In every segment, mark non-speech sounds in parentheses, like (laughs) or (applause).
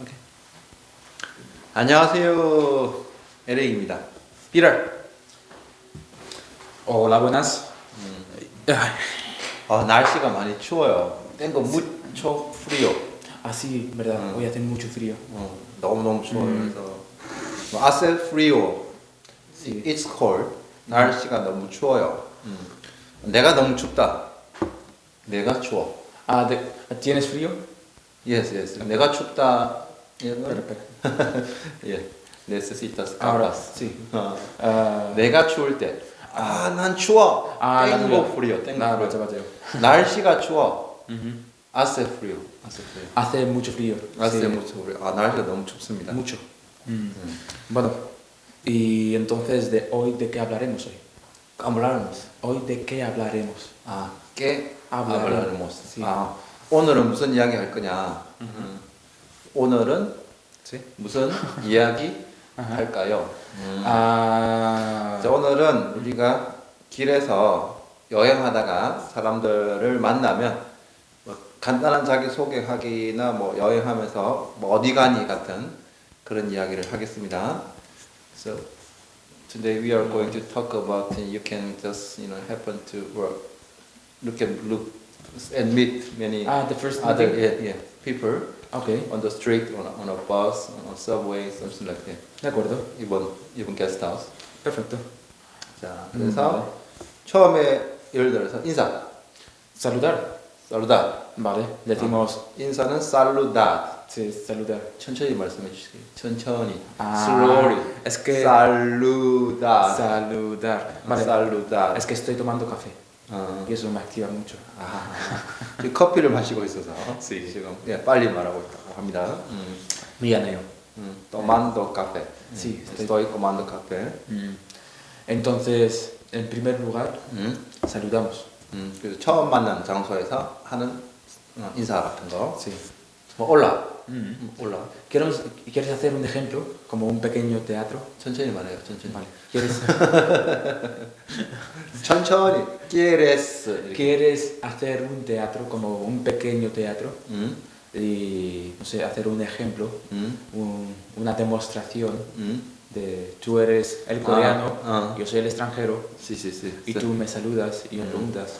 오케이. 안녕하세요. 에릭입니다. 삐랄. Hola, buenas. 아, 날씨가 많이 추워요. 땡거 무초 프리오. Ah, sí, verdad. Hoy hace mucho frío. 어, 너무 너무 추워요. 음. 그래서 뭐 아세 프리오. Sí. It's cold. 날씨가 너무 추워요. 음. 내가 너무 춥다. 내가 추워. Ah, de- ¿tienes frío? Yes, yes. 내가 춥다. Espera, espera. 예. Necesitas capas. sí. 어. Ah, 내가 추울 때. 아, 난 추워. 아, 난 그래요. 프리오. 땡고 나. 맞아, 맞아요. 날씨가 추워. 아세 프리오. 아세 프리오. Hace mucho frío. 아세 Sí. 무초 프리오. 아, 날씨가 너무 춥습니다. Mucho. Mm. Bueno, y entonces, de hoy, ¿de qué hablaremos hoy? 까물라르모스. Hoy, ¿de qué hablaremos? 아, 깨 Hablaremos. 아, 오늘은 무슨 이야기 할 거냐? 음. 오늘은. 무슨 이야기. 할까요? 음. Ah, 자, 오늘은 우리가 길에서 여행하다가 사람들을 만나면 뭐 간단한 자기 소개하기나 뭐 여행하면서 뭐 어디 가니 같은 그런 이야기를 하겠습니다. So today we are going to talk about you can just you know happen to work look and look and meet many ah, the first other yeah, yeah, people Ok, on the street on a, on a bus on a subway something like that. de acuerdo. 이번 이번 게스트하우스. Perfecto. 자, 음, 그래서 처음에 예를 들어서 인사, Saludar. 살루다. Vale, decimos 인사는 살루다. sí, saludar. 천천히 말씀해 주세요. 천천히. 아, slowly. es que- 살루다. Saludar. Vale, 살루다. es que estoy tomando café 어. eso me activa mucho. 아, 지금 커피를 마시고 있어서 Sí. 지금 예, 빨리 말하고 있다고 합니다. 음, Mianeo. 음, tomando café. Sí, estoy- tomando café. Mm. Entonces, en primer lugar, 음, saludamos. 음, 그래서 처음 만난 장소에서 하는 어, 인사 같은 거. Sí. 뭐 올라. Mm. 음, 올라. ¿Quieres, ¿Quieres hacer un ejemplo? Como un pequeño teatro. 천천히 말해요. 천천히. Vale. ¿Quieres, 천천히. quieres. 이렇게. ¿Quieres hacer un teatro, como un pequeño teatro? 음, Y, no sé, hacer un ejemplo, 음, un- una demostración 음. de tú eres el coreano, ah. yo soy el extranjero, 시시시. y tú me saludas y me preguntas.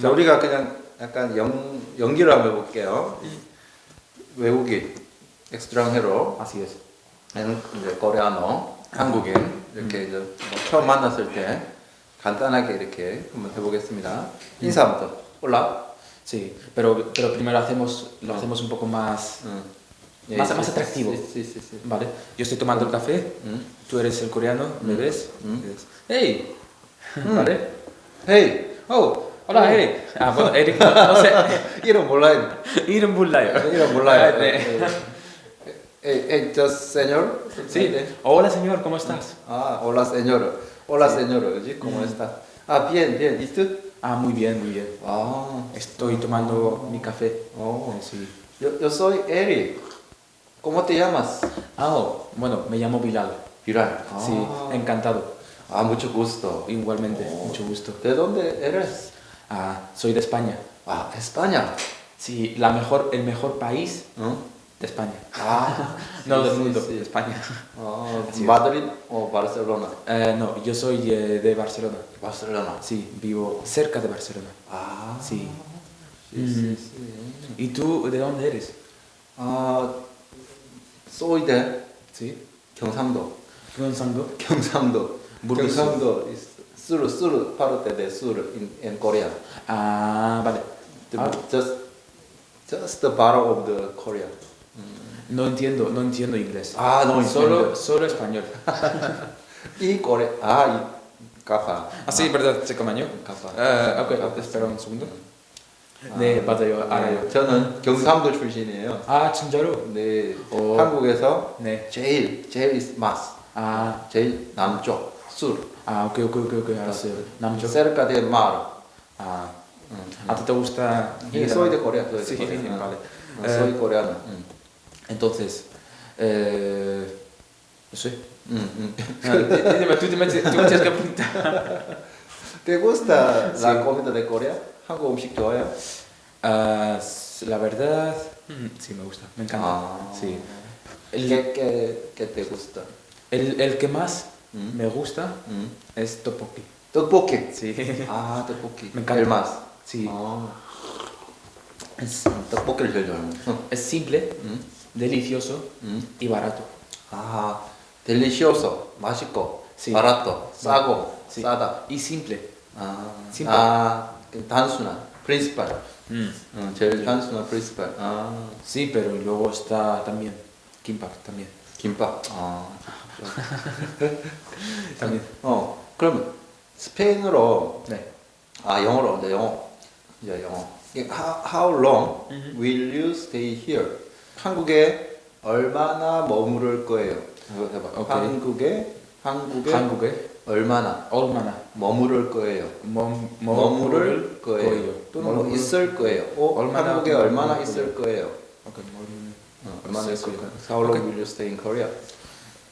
자, 우리가 그냥 약간 영, 연기를 한번 해볼게요. 외국인, 엑스트랑헤로, Así es. 이제 코레아노, 한국인 이렇게 이제 뭐 처음 만났을 때 간단하게 이렇게 한번 해보겠습니다. 인사부터. 올라. Sí, pero, pero primero hacemos, lo hacemos un poco más, 응. más, más atractivo. 시시시. Vale, yo estoy tomando el café, 응. tú eres el coreano, ¿me Mm. ves? Mm. ¡Hey! ¿Vale? 헤이. ¡Oh! ¡Hola, Eric! Ah, bueno, Eric, no, no sé. 이름 몰라요. 이름 몰라요. 이름 몰라요. 네. 에이, 에이, 저 세뇨? Sí. Hola, señor, ¿cómo estás? Ah, hola señor. Hola Sí. señor. ¿sí? ¿Cómo Mm. está? Ah, bien, bien. ¿Y tú? Ah, muy bien, muy bien. Ah, Estoy tomando mi café. oh. Sí. Yo, yo soy Eric. ¿Cómo te llamas? Ah, oh, bueno, me llamo Bilal. Viral. Sí, encantado. Ah, mucho gusto. Igualmente, Oh. mucho gusto. ¿De dónde eres? Ah, soy de España. Ah, España. Sí, la mejor, el mejor país ¿No? de España. Ah, (laughs) no sí, del sí, mundo, sí. de España. (laughs) Ah, Así es. ¿Madrid o Barcelona? Eh, no, yo soy eh, de Barcelona. Barcelona. Sí, vivo cerca de Barcelona. Ah, Sí. sí, sí, sí. ¿Y tú de dónde eres? Ah, soy de Sí. 경상도. Gyeongsango. 경상도. 모르겠어요. 경상도 is sur, sur, parte de sur in, in Korea. Ah, vale. The, Ah, Just, just the bottom of the Korea. no entiendo, no entiendo inglés. Ah, no solo, entiendo. solo español. 이 Korea, 아, 이 가파. Ah, sí, verdad, 잠깐만요. 가파. Eh, ok, espera un segundo. 네, 맞아요. 알아요. 저는 경상도 출신이에요. 아, 진짜로? 네, 오. 한국에서 네. 제일 제일 mas, 아, 제일 남쪽 sur. 아, 오케이, 오케이, 오케이, 오케이, 알았어요. 남쪽. cerca de mar. Ah, ¿a ti te gusta Sí, ir a- soy de Corea, soy de Sí, Corea. vale. Ah, soy Eh, coreano. Mm. entonces, eh, no sé. Mm, (laughs) mm. Ah, di- dime, tú, dime, tú me tienes que preguntar. ¿Te gusta Sí. la comida de Corea? 한국 음식 좋아해요? Ah, s- la verdad, mm, sí, me gusta, me encanta. Ah. Sí. El- ¿Qué, qué, qué te gusta? El, el que más Mm. me gusta 음. es tteokbokki. 떡볶이. Sí. 아, 떡볶이. Me encanta. El más. Sí. 아, Es, 떡볶이를 제일 좋아해요. es simple, 음. delicioso 음. y barato. 아, 델리시오소. 맛있고. Sí. 바라또. 싸고. Sí. 싸다. Y simple. 아, Simple. 아, 그 단순한. 프린시팔. Mm. 어, 제일 단순한 프린시팔. 아, Sí, pero luego está también kimbap también. 김밥. (laughs) 아, También. 어, 그러면 스페인어로 네. 아 영어로 이제 영어 이제 영어. How, how long will you stay here? 한국에 얼마나 머무를 거예요? 이거 해봐. 오케이. 한국에 한국에 한국에 얼마나 얼마나 머무를 거예요? 머무, 머무를 거예요. 또는 뭐 머무를- 있을 거예요. 어, 얼마나 한국에 얼마나 머무를 있을 거예요? Okay, 머무를- 어, 얼마나 있을 거예요? How long 오케이. will you stay in Korea?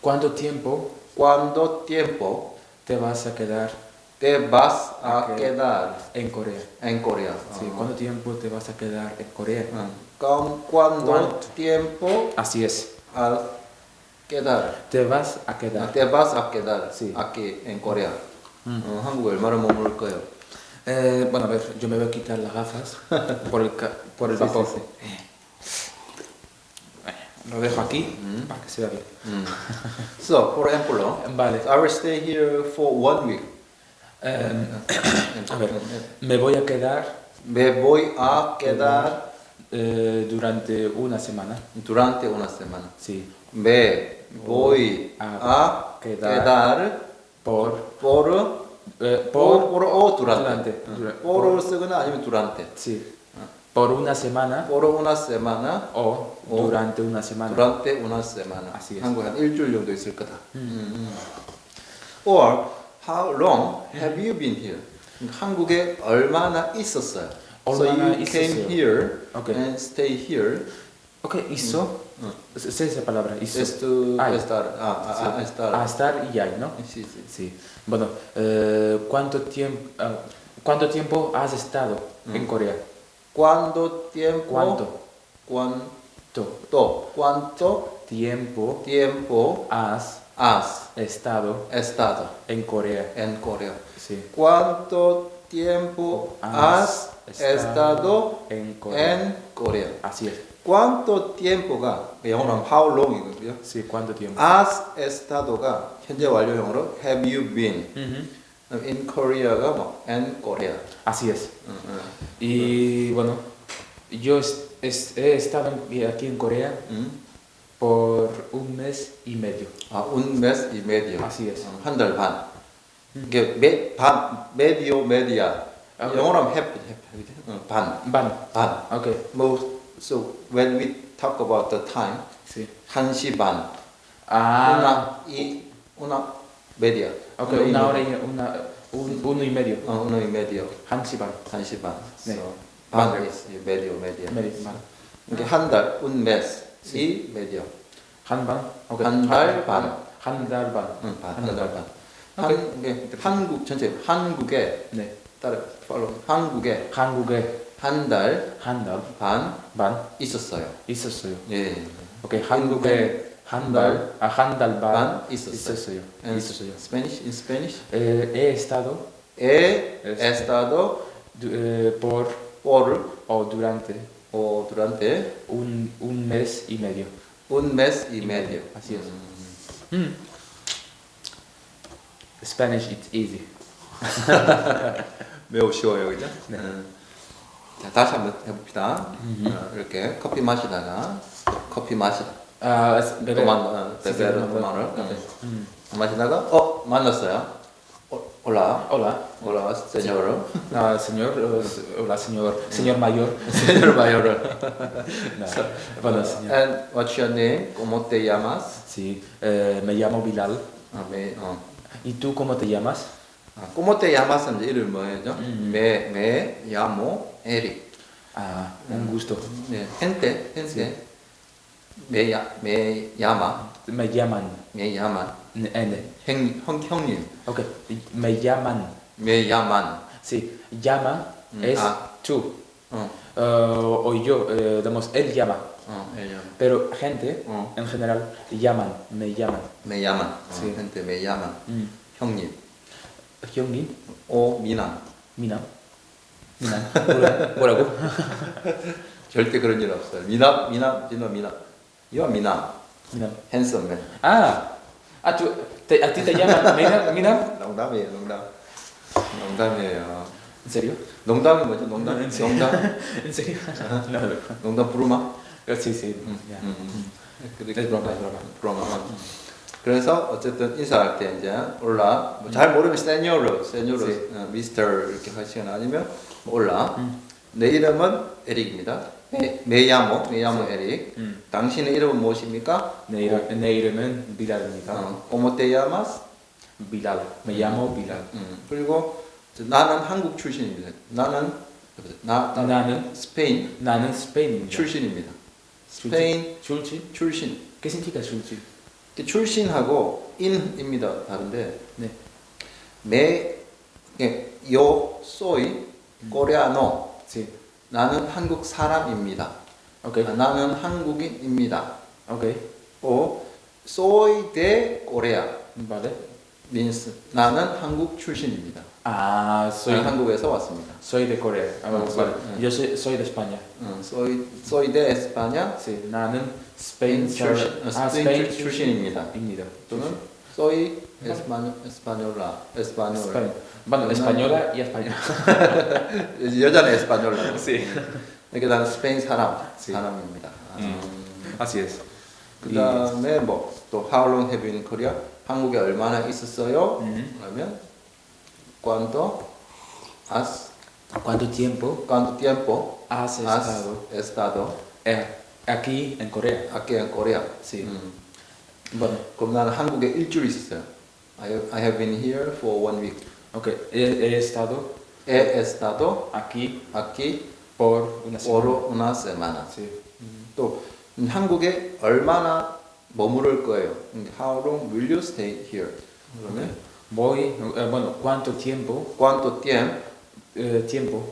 ¿Cuánto tiempo? ¿Cuánto tiempo te vas a quedar? Te vas a quedar en Corea. En Corea. Sí, ah. ¿cuánto tiempo te vas a quedar en Corea? Ah. ¿Con cuánto, tiempo? Así es. Al quedar. Te vas a quedar. Te vas a quedar aquí en Corea. Mm. Ah, eh, bueno, a ver, yo me voy a quitar las gafas por el, por el sí, eh, lo dejo aquí mm. para que se vea bien. Mm. (laughs) so, por ejemplo, vale. I will stay here for one week. Um, (coughs) a ver, me voy a quedar. Me voy a quedar. Eh, durante una semana. Durante una semana. Sí. Me voy a, a quedar, quedar, por. Por. Eh, por, por, o durante. durante. Por, por, por, durante. Sí. Por una semana por una semana o O durante una semana. durante una semana. Así es. 한국 한 일주일 정도 있을 거다. 음. Or how long have you been here? 한국에 얼마나 있었어요? so 얼마나 you came 있었어요. here Okay. and stay here Ok, hizo. Sé esa palabra. Hizo. es to Ay. estar. Ah, ah, ah, Sí. estar. A estar y hay, ¿no? Sí, sí. Sí. Bueno, eh, ¿cuánto, tiempo, ¿cuánto tiempo has estado en Corea? ¿Cuánto tiempo? ¿Cuánto? ¿Cuánto? ¿Cuánto tiempo tiempo has has estado estado en Corea? en Corea? Sí. ¿Cuánto tiempo has estado en Corea? en Corea? Así es. ¿cuánto tiempo가 영어로 하면 how long이거든요. Sí, ¿cuánto tiempo? has estado가 현재 완료형으로 have you been. Ujú. in Korea가 뭐 in Korea. Así es. 응, 응. Y bueno, yo es- es- he estado en- aquí en Corea 응? por un mes y medio. 아, un mes y medio. Así es. 한 달 반. 이게 메, 반, medio, media. 아, 영어로 하면 half, half, 응, 반, Van. 반. Ok. 뭐, so when we talk about the time, Sí. 한 시 반. Ah. una y una media. Ok, y una hora y una, un, uno y medio. 어, una y medio. 한 시간. 한시 반. 네. So, 반 반. is medio, medio. 반. 이게 한 달, un mes y medio. 한 반. Ok. 한달 반. 한 달 반. 응, 반. 한한달달 반. 반. 한, 이게 한국 전체 한국에 네. 따라 follow. 한국에 한국에 한 달 한 달 반 반 있었어요. 있었어요. 예. 오케이 한국에 한 달, 아, 한 달 반 반 있었어요. 있었어요. And 있었어요. Spanish in Spanish. Eh, he estado He Es- estado du- eh, por por o durante o durante un, un mes y medio. un mes y Y medio. medio, así es. 음. Mm. Spanish it's easy. 매우 쉬워요, 그죠? 네. 음. 자, 다시 한번 해봅시다. 어, 이렇게 커피 마시다가 커피 마시다. Ah, es beber. 또 만나, Sí, sí, 베베를 beber. 또 만나. Ok. Mm. 마시다가 어 만났어요. 어, 올라, Hola. 올라, 세뇨르. Ah, señor, eh, s- hola señor, señor mayor. 세뇨르 마요르. No, bueno, señor. And what's your name? ¿Cómo te llamas? Sí, eh, me llamo Bilal. 아, 매, 어. ¿Y tú cómo te llamas? 아, ¿Cómo te llamas? 이제 이름 뭐예요? 음. me, me llamo Eric. Ah, un gusto. 네, gente, gente. Me, 야- me llama, Me llaman me llaman. N. 형, 형, 형님. Ok, me llaman. me llaman. Sí, llama Mm, es ah. tú. 어, Eh, o yo, eh, digamos, él llama. 어, llama. Pero gente, 어. en general, llaman, me llaman. me llaman. 어, gente me llaman. Mm. 형님. 형님, 오 미남. 미남, 미남. 뭐라- 뭐라고? 절대 그런 일 없어요. 미남, 미남, 진호 미남. You are 미남. 미남. handsome man. Ah, ah tú, te- a ti te llaman Miram, Miram. 농담이에요, 농담. 농담이에요. ¿En serio? 농담이 뭐죠? 농담. Sí. 농담. ¿En serio? No, no. 농담 부르마. Sí, sí. ya. 음. Es broma, es broma. 부르마. 그래서 어쨌든 인사할 때 이제 올라 뭐잘 모르면 Sí. 어, 미스터 이렇게 하시거나 아니면 뭐 올라. 음. 내 이름은 에릭입니다. 메, 메야모, 메야모 에릭. 음. 당신의 이름은 무엇입니까? 내 이름, 내 이름은 Bilal입니다. 어, ¿Cómo te llamas? Bilal. Me llamo Bilal. 음, 그리고 이제 나는 한국 출신입니다. 나는 나, 나 나는 스페인 나는 스페인입니다. 출신입니다. 출신. 스페인 출신? 출신. ¿Qué significa 출신? 이게 출신하고 인입니다. 다른데 네. 메, 이게 yo soy coreano. Sí. 나는 한국 사람입니다. Ok. 아, 나는 한국인입니다. Ok. 오, soy de Corea Vale. means 나는 한국 출신입니다. Ah, soy, 저는 한국에서 왔습니다. soy de Corea. Ah, Ah, vale. soy- Yo soy, de España. 어, soy, soy de España. Sí. 나는 스페인 출신, 사- 어, 아, 스페인 스페인 출신입니다. 입니다. 또는 soy español, española, española. España. Bueno, 나는- española y española. (laughs) 여자는 에스파뇰라. Sí. 그러니까 나는 스페인 사람, Sí. 사람입니다. 음. Así es. 그 다음에 뭐 또 how long have you in Korea? 한국에 얼마나 있었어요? 음. 그러면 cuánto has ¿Cuánto tiempo cuánto tiempo has has estado estado eh, aquí en Corea? aquí en Korea? Sí. 음. Bueno, 그럼 나는 한국에 일주일 있었어요. I have, I have been here for one week. ok. He, he estado He estado aquí aquí por una por semana. una semana. Sí. 또 음, 한국에 얼마나 머무를 거예요? 음, How long will you stay here? 그러면 Voy, eh, bueno, ¿cuánto tiempo, cuánto tiempo, eh, tiempo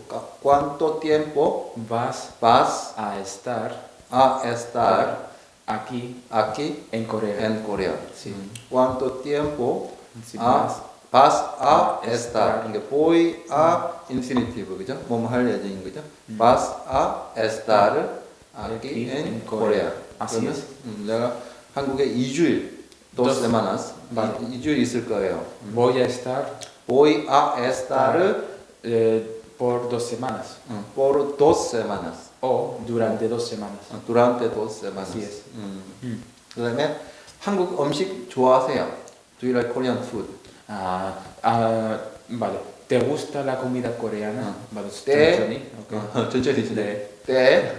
cuánto tiempo vas vas a estar a estar aquí aquí en Corea? en Corea? Sí. 음, cuánto tiempo Sí, a, vas. a estar. 이게 voy a infinitive 그죠? 뭐뭐 할 예정인 거죠? vas a estar aquí en Korea. 그러면. 음, 내가 한국에 2주일 dos semanas Vale. 2주일 있을 거예요. Voy a estar voy a estar eh, por dos semanas 음, por dos semanas. o durante dos semanas. 어, durante dos semanas. Así es. 음. Mm. 그다음에 한국 음식 좋아하세요? Do you like Korean food? Ah, ah, vale. ¿Te gusta la comida coreana? Ah. Vale, Te- 천천히. Ok. 어, 천천히 진짜. 네. Te,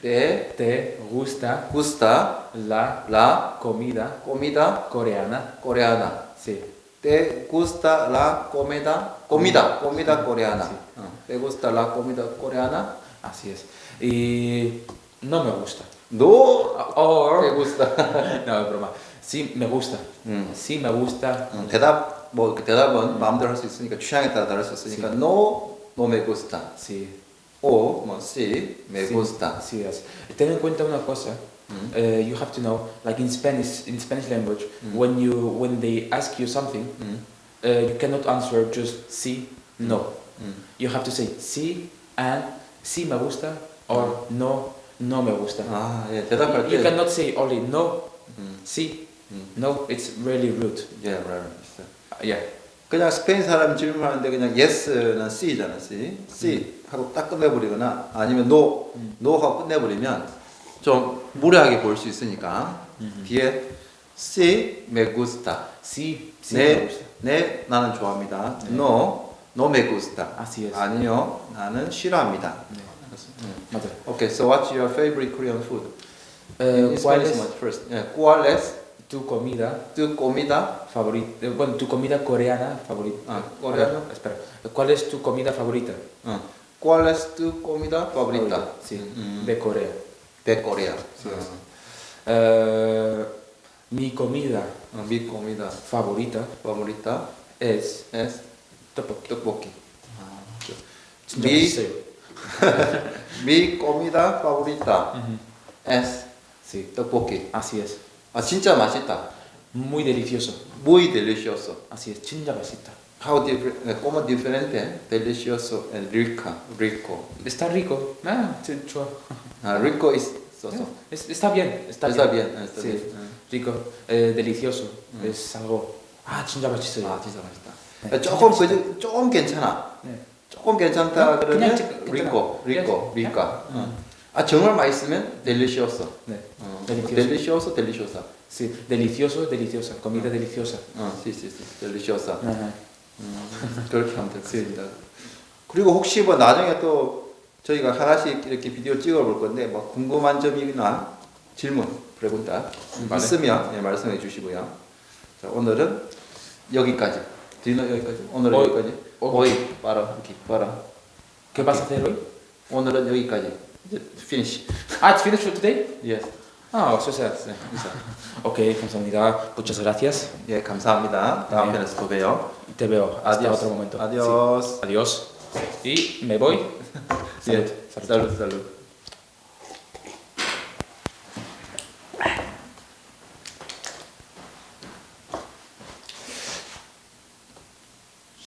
te ¿Te gusta gusta la la comida comida coreana? coreana. Sí. Te gusta la comida comida comida coreana. Sí. 어, Te gusta la comida coreana? Así es. Y no me gusta. No. Te Or, gusta. (laughs) no, es broma. Sí me gusta. 음. Sí me gusta. 음, 대답 뭐 대답은 마음대로 할 수 있으니까 취향에 따라 다를 수 있으니까 no no me gusta Sí. o 뭐 sí me Sí, gusta Así es. Ten en cuenta una cosa. Mm. Uh, you have to know, like in Spanish, in Spanish language, Mm. when you when they ask you something, 음, uh, you cannot answer just sí, no. 음. You have to say sí and sí me gusta or no, no me gusta. 아, 예, 대답할 You 때 cannot say only no, 음, sí, 음, no. It's really rude. 예, right. Uh, yeah. 그냥 스페인 사람 질문하는데 그냥 yes는 C잖아, C. C 하고 딱 끝내버리거나 아니면 no, 음. no 하고 끝내버리면 좀 무례하게 볼 수 있으니까 음. 뒤에 sí me gusta. Sí me 네. 네, 나는 좋아합니다. 네. no, no me gusta. Así es. 아니요, 나는 싫어합니다. 네. 음. 맞아. Okay, so what's your favorite Korean food? Uh, In ¿Cuál Spanish first. Yeah, ¿Cuál es tu comida Tu comida favorita, eh, bueno, tu comida coreana favorita. Ah, coreana. Espera, ¿cuál es tu comida favorita? Ah. ¿Cuál es tu comida favorita? sí, mm. de Corea. De Corea. Ah. Eh, mi comida. Ah, mi comida favorita. Favorita es. Es. Tteokbokki. Tteokbokki. Mi, (laughs) mi comida favorita es. Sí. Tteokbokki. Así es. 아 진짜 맛있다. Muy delicioso. Muy delicioso. Así es, 진짜 맛있다. How different? eh, Como diferente. Delicioso and rica. Rico. Está rico. Ah, 좋아. 아, rico is soso. Es- está bien, está, Está bien. bien, está sí, bien. 음. rico, eh, delicioso. Es algo. 아, 진짜 맛있어요. 아 진짜 맛있다. 네, 조금 그 조금 괜찮아. 네. 조금 괜찮다 그러면 그냥- 리카. 음. 어. 아 정말 맛있으면 델리시오소. 네. 어. Delicioso. 델리시오사. Sí, delicioso, deliciosa. Comida deliciosa. 어, 시시시, 델리시오사. Ajá. 음, 그렇게 하면 될 것 같습니다. 그리고 혹시 뭐 나중에 또 저희가 하나씩 이렇게 비디오 찍어볼 건데 뭐 궁금한 점이나 질문, pregunta vale. 있으면 예, 말씀해 주시고요. 자 오늘은 여기까지. 디너 여기까지. 오늘은 어이, 여기까지. 어이, 빠라, 이렇게 빠라. ¿Qué vas a hacer hoy? 오늘은 여기까지. 이제 finish. Ah, ¿it's finished for today? Yes. Ah, eso se hace. (laughs) Ok, 감사합니다. Muchas gracias. 예, 감사합니다. 다음 네. 편에서 또 봬요. Te veo hasta Adiós. otro momento. Adiós. Sí. Adiós. Y me voy. (laughs) Salud. 예, Salud. 살루, 살루.